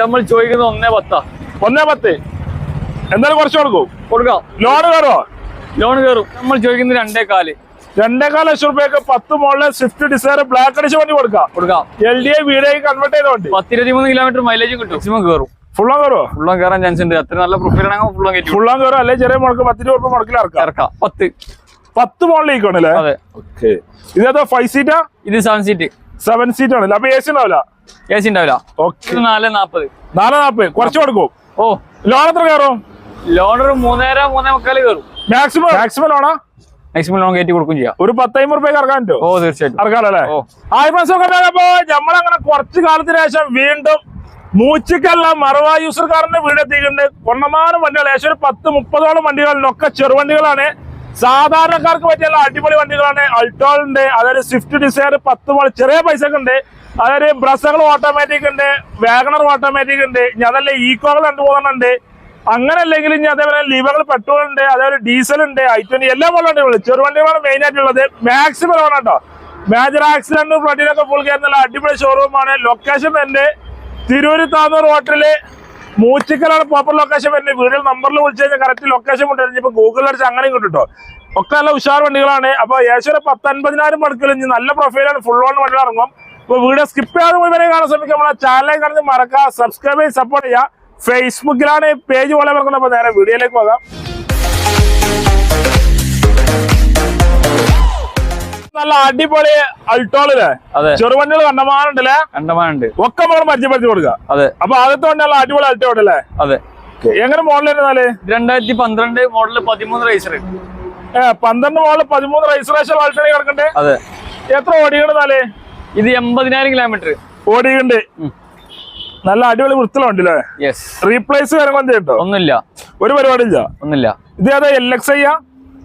നമ്മൾ ചോദിക്കുന്നത് ഒന്നേ പത്താ. ഒന്നേ പത്ത്. എന്തായാലും കുറച്ച് കൊടുക്കും. കൊടുക്കാം. ലോൺ കയറോ ലോൺ കയറും. നമ്മൾ ചോദിക്കുന്നത് രണ്ടേ കാൽ. രണ്ടേകാൽ ലക്ഷം റുപ്യക്ക് പത്ത് മോളിലെ സ്വിഫ്റ്റ് ഡിസയർ ബ്ലാക്ക് അടിച്ച് വണ്ടി കൊടുക്കാം. കൊടുക്കാം. എൽ ഡി എ വീടേക്ക് കൺവേർട്ട് ചെയ്ത വണ്ടി. പത്തിരുപത്തിമൂന്ന് കിലോമീറ്റർ മൈലേജ് കിട്ടും. മാക്സിമം കയറും. ഫുള്ളാൻ കയറോ ഫുള്ളം കയറാൻ ചാൻസ് ഉണ്ട്. അത്ര നല്ല പ്രൊഫൈൽ ആണെങ്കിൽ ഫുള്ളം കയറ്റും. ഫുള്ളം ഫുള്ളാൻ കയറോ. അല്ലെ ചെറിയ മുടക്ക് പത്ത് രൂപ മുടക്കിൽ ഇറക്കാം. ഇറക്കാം. പത്ത്. പത്ത് മോളിലേക്ക് ആണല്ലേ അതെ. ഓക്കെ ഇതേതോ ഫൈവ് സീറ്റാ ഇത് സെവൻ സീറ്റ് സെവൻ സീറ്റ് ആണല്ലേ? അപ്പൊ എ സി ഉണ്ടാവില്ല? എ സി ഉണ്ടാവില്ല നാല് നാപ്പത്. നാല് നാപ്പത്. കുറച്ച് കൊടുക്കും. ഓ. ലോൺ എത്ര കയറും? ലോൺ ഒരു മൂന്നര മൂന്നേ മുക്കാൽ കയറും മാക്സിമം മാക്സിമം ലോണാ മാക്സിമം ലോൺ കയറ്റി കൊടുക്കും ചെയ്യാം. ഒരു പത്തൈമ്പത് റുപ്യ ഇറക്കാൻ പറ്റുമോ? ഓ തീർച്ചയായിട്ടും. ഇറക്കാമല്ലേ ഓ. ആയി മനസ്സിലാക്കട്ടെ അപ്പൊ നമ്മളങ്ങനെ കുറച്ച് കാലത്തിന് ശേഷം വീണ്ടും മൂച്ചിക്കല്ല മറവ യൂസർക്കാരന്റെ വീട് എത്തിയിട്ടുണ്ട്. കൊണ്ടമാനം വണ്ടികൾ ഏകദേശം ഒരു പത്ത് മുപ്പതോളം വണ്ടികളിലൊക്കെ ചെറുവണ്ടികളാണ് സാധാരണക്കാർക്ക് പറ്റിയുള്ള അടിപൊളി വണ്ടികളാണ്. അൾട്ടോളുണ്ട് അതായത് സ്വിഫ്റ്റ് ഡിസയർ പത്ത് ചെറിയ പൈസക്ക് ഉണ്ട്. അതായത് ബ്രസകൾ ഓട്ടോമാറ്റിക് ഉണ്ട് വാഗണർ ഓട്ടോമാറ്റിക് ഉണ്ട് ഇനി അതല്ല ഈക്കോകൾ കണ്ടുപോകുന്നുണ്ട് അങ്ങനെ അല്ലെങ്കിൽ ഇനി അതേപോലെ ലിവകൾ പെട്രോൾ ഉണ്ട് അതേപോലെ ഡീസൽ ഉണ്ട് ഐ ട്വന്റി എല്ലാ വണ്ടികളും ചെറുവണ്ടികളാണ് മെയിൻ ആയിട്ടുള്ളത് മാക്സിമം ആണ് കേട്ടോ. മേജർ ആക്സിഡന്റും ഫ്ലഡിനൊക്കെ ഫുൾ കയറുന്ന അടിപൊളി ഷോറൂമാണ് ലൊക്കേഷൻ എന്റെ തിരൂര് താന്നൂർ ഹോട്ടലിൽ മൂച്ചിക്കലാണ് പ്രോപ്പർ ലൊക്കേഷൻ വരുന്നത്. വീടിൽ നമ്പറിൽ വിളിച്ചു കഴിഞ്ഞാൽ കറക്റ്റ് ലൊക്കേഷൻ കൊണ്ടുവരുന്നത് ഇപ്പൊ ഗൂഗിളിൽ അടിച്ച് അങ്ങനെ കിട്ടും ട്ടോ. ഒക്കെ നല്ല ഉഷാർ വണ്ടികളാണ്. അപ്പൊ ഏകദേശം ഒരു പത്തൻപതിനായിരം മണിക്കൂർ നല്ല പ്രൊഫൈലാണ് ഫുൾ ഓൺ വണ്ടികൾ ഇറങ്ങും. അപ്പൊ വീഡിയോ സ്കിപ്പ് ചെയ്യാതെ മുഴുവനെ കാണാൻ ശ്രമിക്കുക. നമ്മളെ ചാനലിലേക്ക് കടന്ന് മറക്കുക സബ്സ്ക്രൈബ് ചെയ്ത് സപ്പോർട്ട് ചെയ്യുക. ഫേസ്ബുക്കിലാണ് പേജ് പോലെ വർക്കുന്നത് അപ്പൊ നേരെ വീഡിയോയിലേക്ക് പോകാം. നല്ല അടിപൊളി അൾട്ടോളിലെ ചെറുവണ്ടികൾ കണ്ടമാനുണ്ടല്ലേ കണ്ടമാനുണ്ട്. ഒക്കെ നമ്മൾ പരിചയപ്പെടുത്തി കൊടുക്കുക. അതെ. അപ്പൊ ആദ്യത്തെ വണ്ടി നല്ല അടിപൊളി അൾട്ടോ ഉണ്ടല്ലേ അതെ. എങ്ങനെ മോഡൽ ഇരുന്നാൽ രണ്ടായിരത്തി പന്ത്രണ്ട് മോഡൽ പതിമൂന്ന് റൈസർ ഏഹ് പന്ത്രണ്ട് മോഡൽ പതിമൂന്ന് റൈസറേഷൻ അൾട്ടോ കിടക്കണ്ടേ. അതെ. എത്ര ഓടിക്കണെന്നാൽ ഇത് എൺപതിനായിരം കിലോമീറ്റർ ഓടിയുണ്ട്. നല്ല അടിപൊളി വൃത്തിലുണ്ടല്ലേ യെസ് റീപ്ലേസ് ചെയ്യട്ടോ ഒന്നുമില്ല. ഒരു പരിപാടിയില്ല? ഒന്നുമില്ല. ഇത് ഏതാ എൽ എക്സ് ഐ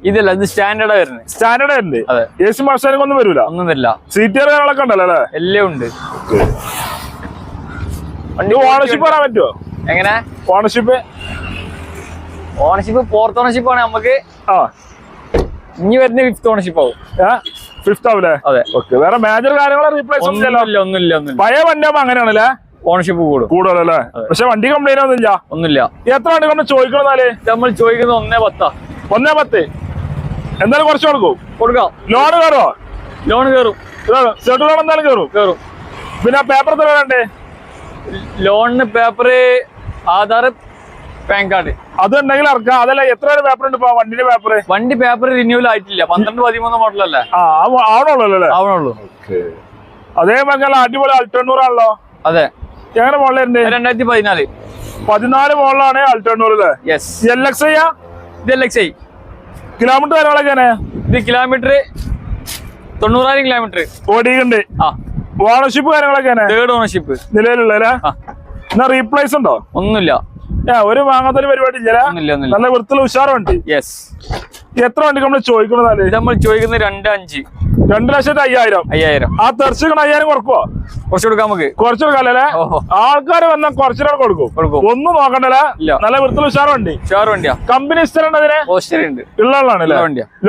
ഇതല്ല ഇത് സ്റ്റാൻഡേർഡ് വരുന്നത്. സ്റ്റാൻഡേർഡ് അല്ലേ അതെ. എ സി ഒന്നും വരൂല? ഒന്നും തരില്ല സീറ്റിയർ കാര്യങ്ങളൊക്കെ ഉണ്ടല്ലോ അല്ലേ? എല്ലാം ഉണ്ട്. വണ്ടി ഓണർഷിപ്പ് പറയാൻ പറ്റുമോ എങ്ങനെ? ഓണർഷിപ്പ് ഓണർഷിപ്പ് ഫോർത്ത് ഓണർഷിപ്പ് ആണ് നമുക്ക്. ആ. ഇനി വരുന്ന ഫിഫ്ത് ഓണർഷിപ്പ് ആവും. ഫിഫ്ത് ആവൂലേ? അതെ. ഓക്കെ വേറെ മേജർ കാര്യങ്ങൾ റീപ്ലേസ് ഒന്നുമില്ല ഒന്നുമില്ല ഒന്നുമില്ല. പഴയ വണ്ടി ആകുമ്പോ അങ്ങനെയാണല്ലേ? ഓണർഷിപ്പ് കൂടും. കൂടുതലല്ലേ പക്ഷെ വണ്ടി കംപ്ലൈന്റ് ഒന്നും ഒന്നില്ല ഒന്നുമില്ല. എത്ര വണ്ടി കൊണ്ട് ചോദിക്കണമെന്നാൽ നമ്മൾ ചോദിക്കുന്നത് ഒന്നേ പത്താ. ഒന്നേ പത്ത്. എന്തായാലും കുറച്ച് കൊടുക്കും. കൊടുക്കാം. ലോൺ കയറോ ലോൺ കയറും. സെട്ട് ലോൺ എന്തായാലും കയറും. കയറും. പിന്നെ പേപ്പർ എത്ര വേണ്ടേ ലോണിന് പേപ്പർ ആധാർ പാൻ കാർഡ്. അത് ഉണ്ടെങ്കിൽ ഇറക്കാം. അതല്ല എത്ര പേപ്പർ ഉണ്ട് വണ്ടിന്റെ പേപ്പർ വണ്ടി പേപ്പർ റിന്യൂവൽ ആയിട്ടില്ല. പന്ത്രണ്ട് പതിമൂന്ന് മോഡലല്ലേ ആവണുള്ളൂ അതേ ആവണുള്ളൂ അതേപോലെ നല്ല അടിപൊളി അൾട്ടണ്ണൂറാണല്ലോ അതെ. എങ്ങനെ മോഡൽ രണ്ടായിരത്തി പതിനാല് പതിനാല് മോഡലാണ് അൾട്ടണ്ണൂർ അല്ലേ? യെസ് എൽ എക്സ് ഐ ഇത് എൽ എക്സ് ഐ കിലോമീറ്റർ കാര്യങ്ങളൊക്കെ ഇത് കിലോമീറ്റർ തൊണ്ണൂറായിരം കിലോമീറ്റർ ഓടിയുണ്ട് ആ. ഓണർഷിപ്പ് കാര്യങ്ങളൊക്കെ തേർഡ് ഓണർഷിപ്പ് നിലവിലുള്ള റീപ്ലേസ് ഉണ്ടോ? ഒന്നുമില്ല. ഒരു വാങ്ങാത്തൊരു പരിപാടി ഇല്ല നല്ല വൃത്തിയുള്ള ഉഷാറുണ്ട്. യെസ് എത്ര വണ്ടി നമ്മൾ ചോദിക്കുന്നത് നമ്മൾ ചോദിക്കുന്നത് രണ്ട് അഞ്ച്. രണ്ടു ലക്ഷത്തി അയ്യായിരം. അയ്യായിരം. ആ തെറിച്ചിക്കണ അയ്യായിരം കൊടുക്കുവോ? കുറച്ച് കൊടുക്കാം നമുക്ക്. കുറച്ച് കൊടുക്കാല്ലേ ആൾക്കാർ വന്നാൽ കുറച്ചിനാണ് കൊടുക്കും. കൊടുക്കും. ഒന്നും നോക്കണ്ടല്ലേ? നല്ല വൃത്തിൽ ഷുവർ വണ്ടിയാ. കമ്പനി ഓസ്ട്രേലിയ ഉണ്ട്. ഉള്ളതാണല്ലേ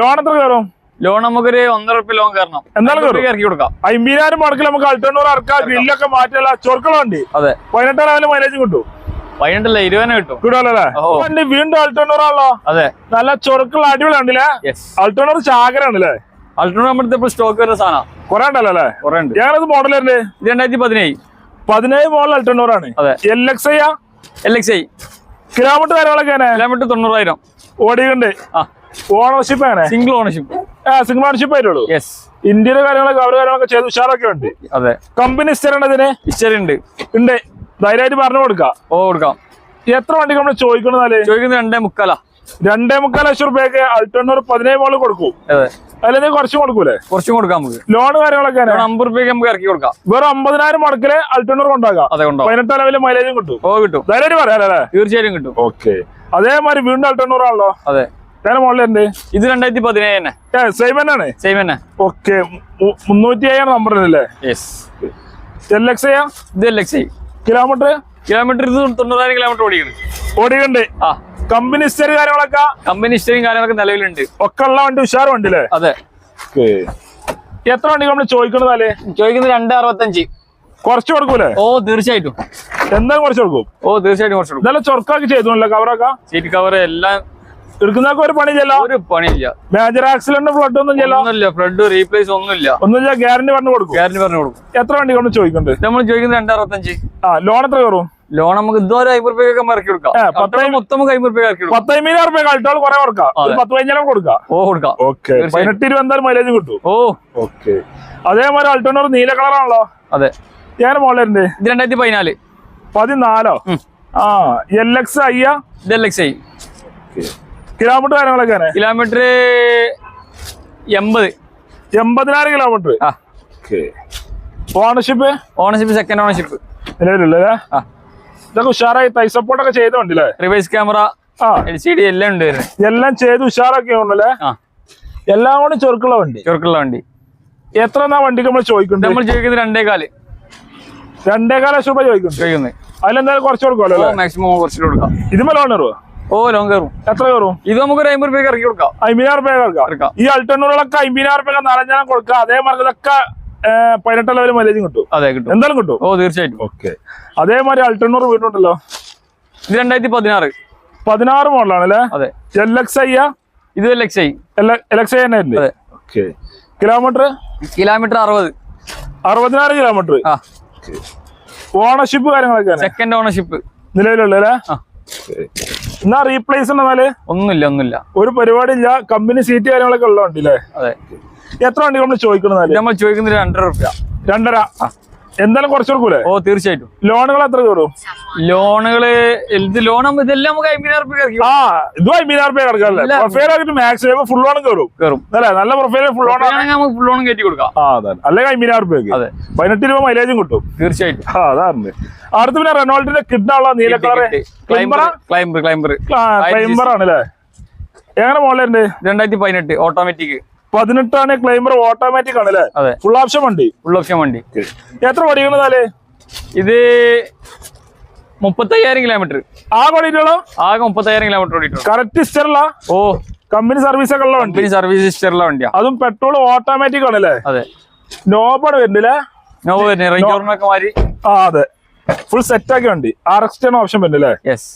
ലോൺ എത്ര കയറും? ലോൺ നമുക്കൊരു ഒന്നര റുപ്യ ലോൺ കയറണം. എന്തായാലും ഇറക്കി കൊടുക്കാം. അമ്പതിനായിരം മുടക്കിൽ നമുക്ക് അൾട്ടണ്ണൂർ ഇറക്കാം ബില്ലൊക്കെ മാറ്റിയല്ല ചൊറുക്കള വണ്ടി. അതെ. പതിനെട്ടാം മൈലേജ് കിട്ടും. പതിനെട്ടല്ല ഇരുപതിനെ കിട്ടും. കിട്ടുമല്ലോ ഓ. വണ്ടി ആണല്ലോ അതെ. നല്ല ചൊറുക്കുള്ള അടിപൊളിയാണല്ലേ അൾട്ടോണർ ചാകരാണല്ലേ അൾട്രോൺ നമ്മുടെ ഇപ്പോൾ സ്റ്റോക്ക് വരുന്ന സാധനം. കുറെ ഉണ്ടല്ലോ അല്ലേ? കുറെ ഉണ്ട് ഞാനത് മോഡൽ വരുന്നത് ഇത് രണ്ടായിരത്തി പതിനേഴ്. പതിനേഴ് മോഡൽ ആണ് അതെ. L X I L X I kilometre കാര്യങ്ങളൊക്കെ കിലോമീറ്റർ തൊണ്ണൂറായിരം. ഓടിയുണ്ട് ഓണർഷിപ്പ് ആണ് സിംഗിൾ ഓണർഷിപ്പ് സിംഗിൾ ഓണർഷിപ്പ് ആയിട്ടുള്ളൂ. യെസ് ഇന്ത്യയിലെ കാര്യങ്ങളൊക്കെ അവരുടെ കാര്യങ്ങളൊക്കെ ചെയ്ത് ഉഷാറൊക്കെ ഉണ്ട് അതെ കമ്പനി സ്ഥിരണ്ടതിന് ഇസ്റ്റർ ഉണ്ട്. ഉണ്ട്. ധൈര്യമായിട്ട് പറഞ്ഞു കൊടുക്കാം. ഓ കൊടുക്കാം. എത്ര വണ്ടി നമ്മൾ ചോദിക്കണമെന്നാൽ ചോദിക്കുന്നത് രണ്ടേ മുക്കാലാ. രണ്ടേ മുക്കാൽ ലക്ഷം റുപ്യക്ക് അൾട്ടണ്ണൂർ പതിനേഴ് മോൾ കൊടുക്കും. അല്ലെങ്കിൽ കുറച്ച് കൊടുക്കൂലേ? കുറച്ചും കൊടുക്കാം നമുക്ക്. ലോൺ കാര്യങ്ങളൊക്കെ അമ്പത് റുപ്യക്ക് നമുക്ക് ഇറക്കി കൊടുക്കാം. വെറും അമ്പതിനായിരം മുടക്കിൽ അൾട്ടണ്ണൂർ കൊണ്ടാകാം അതെ കൊണ്ടോ പതിനെട്ടാം ലെവലിൽ മൈലേജും കിട്ടും. ഓ കിട്ടും. ധൈര്യം പറയാല്ലേ തീർച്ചയായും കിട്ടും. ഓക്കെ. അതേമാതിരി വീണ്ടും അൾട്ടണ്ണൂർ ആണല്ലോ? അതെ. മോളിലുണ്ട് ഇത് രണ്ടായിരത്തി പതിനേഴ് തന്നെ സെയിം തന്നെയാണ് സെയിം തന്നെ. ഓക്കെ. മുന്നൂറ്റി അയ്യായിരം നമ്പർ അല്ലേ യെസ് എൽ എക്സ് ചെയ്യാം ഇത് L X I kilometre? Kilometre ഇത് തൊണ്ണൂറായിരം കിലോമീറ്റർ ഓടിക്കണം ഓടിക്കണ്ട് ആ. കമ്പനി ഹിസ്റ്ററി കാര്യങ്ങളൊക്കെ? കമ്പനി ഹിസ്റ്ററിയും കാര്യങ്ങളൊക്കെ നിലവിലുണ്ട്. ഒക്കെ ഉള്ള വണ്ടി ഉഷാർ വണ്ടി അല്ലേ അതെ എത്ര വണ്ടി നമ്മൾ അല്ലേ ചോദിക്കുന്നത് രണ്ട് അറുപത്തഞ്ച്. കുറച്ച് കൊടുക്കൂലേ? ഓ തീർച്ചയായിട്ടും. എന്തായാലും കുറച്ച് കൊടുക്കും? ഓ തീർച്ചയായിട്ടും കുറച്ച് കൊടുക്കും. നല്ല ചൊറക്കാക്കി ചെയ്തോല്ലേ കവറൊക്കെ സീറ്റ് കവർ എല്ലാം എടുക്കുന്നൊക്കെ ഒരു പണിയില്ല ഒരു പണിയില്ല. മേജർ ആക്സിഡന്റ് ഫ്ലഡ് ഒന്നും ഒന്നുമില്ല. ഫ്ലഡ് റീപ്ലേസ് ഒന്നുമില്ല. ഒന്നും ഗ്യാരണ്ടി പറഞ്ഞു കൊടുക്കും ഗ്യാരണ്ടി പറഞ്ഞു കൊടുക്കും. എത്ര വണ്ടി കൊണ്ട് ചോദിക്കുന്നുണ്ട്? നമ്മൾ ചോദിക്കുന്നത് രണ്ടറുപത്തഞ്ച് ആ ലോൺ എത്ര കയറും? ലോൺ നമുക്ക് ഇതുവരെ അയ്പത് റുപ്യൊക്കെ ഇറക്കി കൊടുക്കാം. മൊത്തം അയ്യൂർ രൂപ ഇറക്കി പത്തയ്യായിരം റുപ്യ കളിട്ടാൾ കുറെ കൊടുക്കാം. പത്ത് പതിനഞ്ചാലും കൊടുക്കാം. ഓ കൊടുക്കാം. ഓക്കെ. പതിനെട്ട് ഇരുപത്തി മൈലേജ് കിട്ടും. ഓ. ഓക്കെ. അതേമാതിരി അൾട്ടോണർ നീല കളറാണല്ലോ അതെ. ഞാൻ മോളുണ്ട് ഇത് രണ്ടായിരത്തി പതിനാല്? പതിനാലോ ആ എൽ എക്സ് ഇത് എൽ എക്സ് ഐ കിലോമീറ്റർ കാര്യങ്ങളൊക്കെ കിലോമീറ്റർ എൺപത്. എൺപതിനായിരം kilometre. Ownership? Ownership second ownership. നിലവിലുള്ളേ ആ. ഇതൊക്കെ ഉഷാറായി തൈ സപ്പോർട്ട് ഒക്കെ ചെയ്തോണ്ടല്ലേ reverse camera L C D എല്ലാം ഉണ്ട് എല്ലാം ചെയ്ത് ഉഷാറൊക്കെ ഉണ്ടല്ലേ എല്ലാം കൂടി ചെറുക്കുള്ള വണ്ടി. ചെറുക്കുള്ള വണ്ടി. എത്ര എന്നാ വണ്ടിക്ക് നമ്മൾ ചോദിക്കുന്നത് ചോദിക്കുന്നുണ്ട്? നമ്മൾ ചോദിക്കുന്നത് രണ്ടേ കാൽ രണ്ടേകാല ലക്ഷം ചോദിക്കുന്നു ചോദിക്കുന്നത്. അതിലെന്തായാലും കുറച്ച് കൊടുക്കുമല്ലോ മാക്സിമം കുറച്ചിട്ട് കൊടുക്കാം. ഇതുമല്ലോ ലോൺ ഓ ലോങ് കയറും. എത്ര കയറും? ഇത് നമുക്ക് ഒരു അമ്പത് രൂപയ്ക്ക് ഇറക്കി കൊടുക്കാം. അമ്പതിനായിരം റുപ്യ കൊടുക്കാം ഇറക്കാം. ഈ അൾട്ടണ്ണൂറുകളൊക്കെ അമ്പതിനായിരം റുപ്യ നാലഞ്ചാം കൊടുക്കുക. അതേ ഇതൊക്കെ ഏ, പതിനെട്ട് ലെവൽ മൈലേജും കിട്ടും. അതെ കിട്ടും. എന്തായാലും കിട്ടും. ഓ തീർച്ചയായിട്ടും. ഓക്കെ. അതേമാതിരി അൾട്ടണ്ണൂർ വീട്ടുണ്ടല്ലോ ഇത് രണ്ടായിരത്തി പതിനാറ്. പതിനാറ് മോഡലാണ് അല്ലേ അതെ. എൽ എക്സ് ഐ ഇത് L X I. L X I തന്നെ ഉണ്ട് അതെ. ഓക്കെ. കിലോമീറ്റർ? കിലോമീറ്റർ അറുപത്. അറുപതിനായിരം കിലോമീറ്റർ. ആ. ഓണർഷിപ്പ് കാര്യങ്ങളൊക്കെ സെക്കൻഡ് ഓണർഷിപ്പ് നിലവിലുള്ളല്ലേ ആ. എന്നാ റീപ്ലേസ് ഉണ്ടെന്നാൽ ഒന്നുമില്ല ഒന്നുമില്ല. ഒരു പരിപാടി ഇല്ല കമ്പനി സീറ്റ് കാര്യങ്ങളൊക്കെ ഉള്ള വണ്ടി അല്ലേ? അതെ. എത്ര വണ്ടി നമ്മൾ ചോദിക്കണമെന്നാൽ നമ്മൾ ചോദിക്കുന്നത് രണ്ടര റുപ്യ. രണ്ടര? എന്തായാലും കുറച്ച് കൊടുക്കൂലേ? ഓ തീർച്ചയായിട്ടും. ലോണുകൾ എത്ര കൂടും ലോണുകൾ ഇത് ലോൺ ഇതെല്ലാം നമുക്ക് അമ്പതിനായിരം റുപ്യ ആ ഇതും അമ്പതിനായിരം റുപ്യ കിടക്കാല്ലേ. പ്രൊഫൈൽ ആയിട്ട് മാക്സിമം ഫുൾ ലോൺ കയറും കയറും അല്ലേ? നല്ല പ്രൊഫൈൽ ഫുൾ ലോൺ ആണെങ്കിൽ നമുക്ക് ഫുൾ ലോൺ കയറ്റി കൊടുക്കാം. ആ അതെ. അല്ലെങ്കിൽ അമ്പതിനായിരം റുപ്യ അതെ. പതിനെട്ട് രൂപ മൈലേജും കിട്ടും. തീർച്ചയായിട്ടും. ആ അതാണ് അടുത്ത് പിന്നെ റെനോൾഡിന്റെ കിഡ്നുള്ള നീല colour. Climber Climber Climber Climber ആണ് അല്ലേ എങ്ങനെ മോളുണ്ട് രണ്ടായിരത്തി പതിനെട്ട് ഓട്ടോമാറ്റിക് പതിനെട്ടാണ് ക്ലൈംബർ ഓട്ടോമാറ്റിക് ആണല്ലേ? അല്ലേ അതെ. ഫുൾ ഓപ്ഷൻ വണ്ടി? ഫുൾ ഓപ്ഷൻ വണ്ടി. എത്ര ഓടിക്കണെന്നാൽ ഇത് മുപ്പത്തയ്യായിരം കിലോമീറ്റർ ആ ഓടിയിട്ടുള്ളൂ ആകെ മുപ്പത്തയ്യായിരം കിലോമീറ്റർ ഓടിയിട്ടുള്ളൂ കറക്റ്റ് ഇസ്റ്ററല്ല ഓ. കമ്പനി സർവീസ് ഒക്കെ ഉള്ള വണ്ടി? കമ്പനി സർവീസ് ഹിസ്റ്ററുള്ള വണ്ടിയാ. അതും പെട്രോൾ ഓട്ടോമാറ്റിക് ആണല്ലേ? അതെ. നോബാണ് വരുന്നില്ലേ? നോബോ വരുന്നത് റേഞ്ച് ഓർണൊക്കെ മാറി. ആ അതെ. ഫുൾ സെറ്റ് ആക്കി വണ്ടി. ആർ എക്സ് ടെൻ ഓപ്ഷൻ പറ്റില്ലേ യെസ്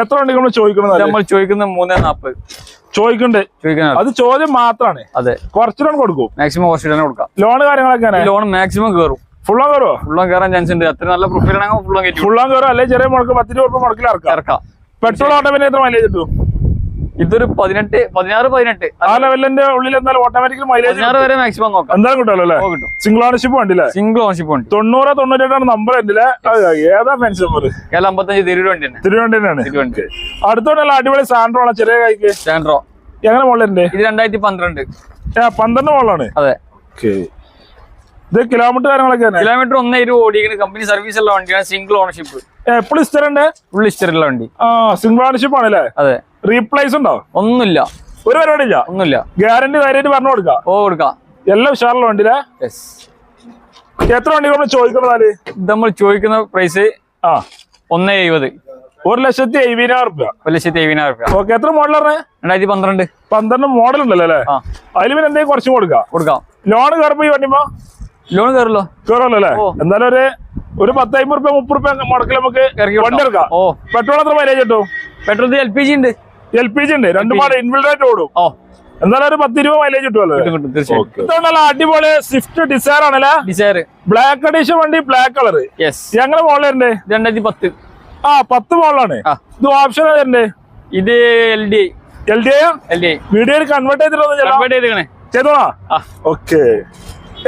എത്ര വണ്ടി നമ്മൾ ചോദിക്കുന്നത് നമ്മൾ ചോദിക്കുന്നത് മൂന്നേ നാപ്പത്. ചോദിക്കുന്നത് അത് ചോദ്യം മാത്രമാണ്. അതെ. കുറച്ച് ലോൺ കൊടുക്കും. മാക്സിമം കുറച്ച് ലോൺ കൊടുക്കാം. ലോൺ കാര്യങ്ങളൊക്കെ ലോൺ മാക്സിമം കയറും ഫുള്ളോ കയറോ കയറുമോ ലോൺ കയറാൻ ചാൻസ് ഉണ്ട്. അത്ര നല്ല പ്രൊഫൈൽ ആണെങ്കിൽ കയറ്റി ലോൺ കയറും അല്ലെങ്കിൽ ചെറിയ മുടക്ക് പത്ത് രൂപ മുടക്കിൽ ഇറക്കാം. ഇറക്കാം. പെട്രോൾ ഓട്ടോമാറ്റിക് എത്ര മൈലേജ് കിട്ടും? ഇതൊരു പതിനെട്ട് പതിനാറ് പതിനെട്ട്. ആ ലെവലിന്റെ ഉള്ളിൽ എന്തായാലും ഓട്ടോമാറ്റിക്കൽ മൈലേജ് പതിനാറ് വരെ മാക്സിമം നോക്കാം. എന്തായാലും അല്ലേ? ഓ കിട്ടും. സിംഗിൾ ഓണർഷിപ്പ് വണ്ടില്ലേ? സിംഗിൾ ഓണർഷിപ്പ് ഉണ്ട് തൊണ്ണൂറ് തൊണ്ണൂറ്റെട്ടാണ് നമ്പർ ഉണ്ടല്ലേ ഏതാ ഫെൻസ് നമ്പർ കേരള അമ്പത്തഞ്ച് തിരുവണ്ടി വണ്ടി തന്നെ. തിരുവനന്തപുരം. തന്നെയാണ് തിരുവണ്ടി അടുത്തോട്ടുള്ള അടിപൊളി സാൻഡ്രോ ആണ്? ചെറിയ കൈക്ക്? സാൻഡ്രോ എങ്ങനെ മോളിലുണ്ട്? ഇത് രണ്ടായിരത്തി പന്ത്രണ്ട്. പന്ത്രണ്ട് മോളാണ് അതെ. ഇത് കിലോമീറ്റർ കാര്യങ്ങളൊക്കെ തന്നെ? കിലോമീറ്റർ ഒന്നേ ഇരുപത് ഓടിക്കുന്ന കമ്പനി സർവീസ് ഉള്ള വണ്ടിയാണ് സിംഗിൾ ഓണർഷിപ്പ് എപ്പോഴും ഇസ്റ്ററുണ്ട് ഫുൾ ഹിസ്റ്ററുള്ള വണ്ടി. ആ സിംഗിൾ ഓണർഷിപ്പ് ആണല്ലേ? അതെ. റീപ്ലേസ് ഉണ്ടോ? ഒന്നുമില്ല. ഒരു പരിപാടി ഇല്ല ഒന്നുമില്ല. ഗ്യാരണ്ടി കാര്യമായിട്ട് പറഞ്ഞു കൊടുക്കാം? ഓ കൊടുക്കാം. എല്ലാം ഉഷാറുള്ള വണ്ടിയിലെ? യെസ് എത്ര വണ്ടി നമ്മൾ ചോദിക്കുന്നതാൽ ഇത് നമ്മൾ ചോദിക്കുന്ന പ്രൈസ് ആ. ഒന്നേ എഴുപത് ഒരു ലക്ഷത്തി എഴുപതിനായിരം റുപ്യ. ഒരു ലക്ഷത്തി എഴുപതിനായിരം റുപ്യ. ഓക്കെ എത്ര മോഡൽ രണ്ടായിരത്തി പന്ത്രണ്ട്. പന്ത്രണ്ട് മോഡൽ ഉണ്ടല്ലോ അല്ലേ? അതിൽ പിന്നെ എന്തെങ്കിലും കുറച്ചും കൊടുക്കാം. കൊടുക്കാം. ലോൺ കയറുമ്പോ ഈ വണ്ടിമോ ലോൺ കയറല്ലോ കയറല്ലോ അല്ലേ. എന്തായാലും ഒരു ഒരു പത്തായിരം റുപ്യ മുപ്പത് റുപ്യ മുടക്കിൽ നമുക്ക് വണ്ടി. എടുക്കാം ഓ. പെട്രോൾ എത്ര മൈലേജ് കിട്ടും? പെട്രോൾ എൽ പി ജി ഉണ്ട്. എൽ പി ജി ഉണ്ട്. രണ്ടു പാട് ഇൻബിൽഡായിട്ട് ഓടും. ഓ. എന്തായാലും ഒരു പത്ത് രൂപ മൈലേജ് കിട്ടുമല്ലോ ഇതുകൊണ്ടല്ല അടിപൊളി സ്വിഫ്റ്റ് ഡിസയർ ആണല്ലേ? ഡിസയർ ബ്ലാക്ക് അഡീഷൻ വണ്ടി ബ്ലാക്ക് കളർ യെസ് ഞങ്ങളെ മോഡലുണ്ട് രണ്ടായിരത്തി പത്ത്. ആ പത്ത് മോളിലാണ് ഇത് ഓപ്ഷൻ ഏതുണ്ട് ഇത് L D L D I L D video വീഡിയോയിൽ കൺവേർട്ട് ചെയ്തിട്ടുണ്ടോ കൺവേർട്ട് ചെയ്തേക്കണേ ചെയ്തോളാ? ഓക്കെ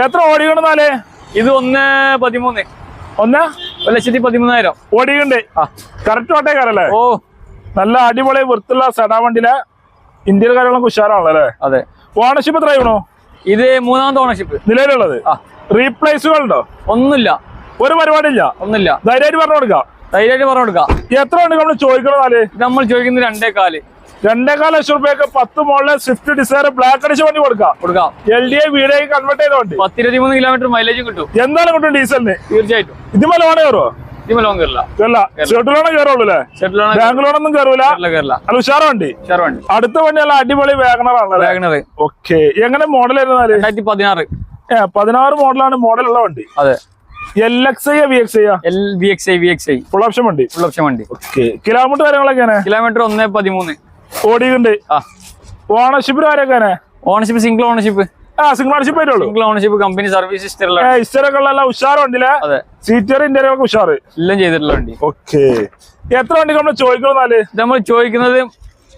എത്ര ഓടിക്കണെന്നാലേ ഇത് ഒന്ന് പതിമൂന്ന്. ഒന്ന്? ഒരു ലക്ഷത്തി പതിമൂന്നായിരം. ഓടിയുണ്ട് കറക്റ്റ് ഓട്ടേക്കാരല്ലേ? ഓ. നല്ല അടിപൊളി വൃത്തിയുള്ള സെഡാ വണ്ടിയിലെ ഇന്ത്യയിലെ കാര്യങ്ങളും ഉഷാറാണല്ലോ അല്ലേ? അതെ. ഓണർഷിപ്പ് എത്ര ആയിക്കണോ? ഇത് മൂന്നാമത്തെ ഓണർഷിപ്പ് നിലവിലുള്ളത്? ആ. റീപ്ലേസുകൾ ഉണ്ടോ ഒന്നുമില്ല. ഒരു പരിപാടി ഇല്ല ഒന്നുമില്ല. ധൈര്യമായിട്ട് പറഞ്ഞു കൊടുക്കാം. ധൈര്യമായിട്ട് പറഞ്ഞു കൊടുക്കാം. എത്ര ഉണ്ട് നമ്മൾ ചോദിക്കണോ നാല് നമ്മൾ ചോദിക്കുന്നത് രണ്ടേ കാൽ രണ്ടേകാൽ ലക്ഷം റുപ്യക്ക് പത്ത് മോളിലെ സ്വിഫ്റ്റ് ഡിസൈർ ബ്ലാക്ക് അടിച്ച് വണ്ടി കൊടുക്കാം. കൊടുക്കാം. L D I video convert ചെയ്ത വണ്ടി പത്തിരുപത്തിമൂന്ന് കിലോമീറ്റർ മൈലേജും കിട്ടും. എന്തായാലും കിട്ടും ഡീസലിന്? തീർച്ചയായിട്ടും. ഇതുമേ ലോണ് കയറുമോ ഇതിമ ലോൺ കയറില്ല കേരള ഷെഡ് ലോണേ കയറുള്ളൂ അല്ലേ? ലോൺ ബാങ്ക് ലോണൊന്നും കയറൂല കയറില്ല കയറില്ല അത് വണ്ടി. ഷെയർ വണ്ടി. അടുത്ത വണ്ടി അല്ല അടിപൊളി വാഗണർ ആണല്ലേ? വാഗണർ ഓക്കെ എങ്ങനെ മോഡൽ വരുന്നാൽ രണ്ടായിരത്തി പതിനാറ് ഏ പതിനാറ് മോഡലാണ് മോഡലുള്ള വണ്ടി. അതെ. L X I V X I L V X I V X I full option വണ്ടി. ഫുൾ ഓപ്ഷൻ വണ്ടി. ഓക്കെ കിലോമീറ്റർ കാര്യങ്ങളൊക്കെയാണ് കിലോമീറ്റർ ഒന്ന് പതിമൂന്ന്. ഓടിയുണ്ട് ഓണർഷിപ്പ് ആരൊക്കെ ഓണർഷിപ്പ് സിംഗിൾ ഓണർഷിപ്പ് ആ സിംഗിൾ ഓണർഷിപ്പ് ആയിട്ടുള്ളൂ സിംഗിൾ ഓണർഷിപ്പ് കമ്പനി സർവീസ് ഇഷ്ടമുള്ള ഉഷാറുണ്ടല്ലേ ഉള്ള ഉഷാർ വണ്ടിയിലെ സീറ്റർ ഇന്റീരിയർ ഒക്കെ ഉഷാറ്. എല്ലാം ചെയ്തിട്ടുള്ള വണ്ടി. ഓക്കെ എത്ര വണ്ടി നമ്മൾ ചോദിക്കണമെന്നാൽ നമ്മൾ ചോദിക്കുന്നത്